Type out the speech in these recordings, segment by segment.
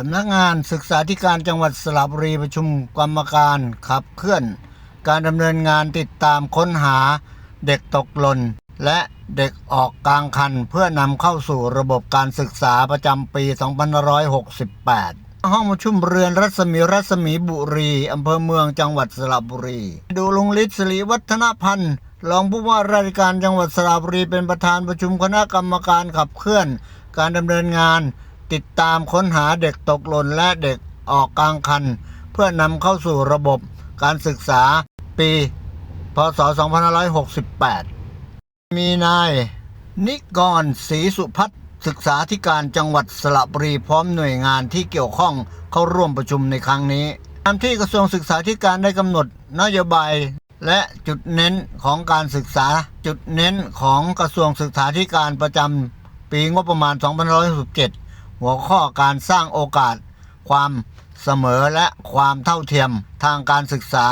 สำนักงานศึกษาธิการจังหวัดสระบุรีประชุมกรรมการขับเคลื่อน การดำเนินงานติดตามค้นหาเด็กตกหล่นและเด็กออกกลางคันเพื่อนำเข้าสู่ระบบการศึกษาประจำปี 2568 ห้องประชุมเรือนรัศมีรัศมีบุรีอำเภอเมืองจังหวัดสระบุรี ดูลุงฤทธิ์สิริวัฒนพันธ์รองผู้ว่าราชการจังหวัดสระบุรีเป็นประธานประชุมคณะกรรมการขับเคลื่อน การดำเนินงาน ติดตามค้นหาเด็กตกหล่นและเด็กออกกลางคัน เพื่อนำเข้าสู่ระบบการศึกษาปี พศ 2568 มีนาย นิกรศรีสุพัฒน์ศึกษาธิการจังหวัดสระบุรีพร้อมหน่วยงานที่เกี่ยวข้องเข้าร่วมประชุมในครั้งนี้ตามที่กระทรวงศึกษาธิการได้กำหนดนโยบายและจุดเน้นของการศึกษา จุดเน้นของกระทรวงศึกษาธิการประจำปีงบประมาณ 2567 หัวข้อการสร้างโอกาส ความเสมอและความเท่าเทียมทางการศึกษา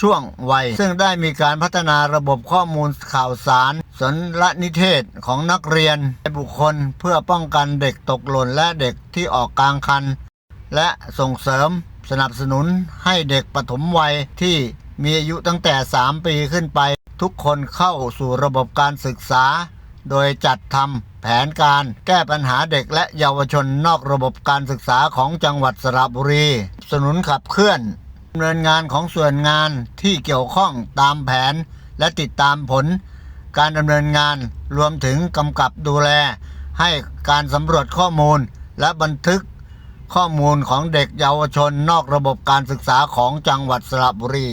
ช่วงวัย ซึ่งได้มีการพัฒนาระบบข้อมูลข่าวสาร สนละนิเทศของนักเรียนและบุคคลเพื่อป้องกันเด็กตกหล่นและเด็กที่ออกกลางคัน และส่งเสริมสนับสนุนให้เด็กปฐมวัยที่มีอายุตั้งแต่ 3 ปีขึ้นไป ทุกคนเข้าสู่ระบบการศึกษา โดยจัดทำแผนการแก้ปัญหาเด็กและเยาวชนนอกระบบการศึกษาของจังหวัดสระบุรี สนุนขับเคลื่อนดำเนินงานของส่วนงานที่เกี่ยวข้องตามแผนและติดตามผล การดำเนินงานรวมถึงกำกับดูแล ให้การสำรวจข้อมูลและบันทึกข้อมูลของเด็กเยาวชนนอกระบบการศึกษาของจังหวัดสระบุรี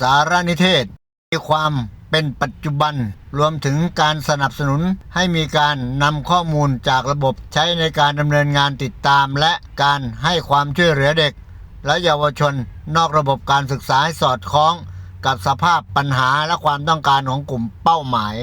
สารนิเทศมีความ เป็นปัจจุบัน รวมถึงการสนับสนุนให้มีการนำข้อมูลจากระบบใช้ในการดำเนินงานติดตาม และการให้ความช่วยเหลือเด็ก และเยาวชน นอกระบบการศึกษาให้สอดคล้อง กับสภาพปัญหาและความต้องการของกลุ่มเป้าหมาย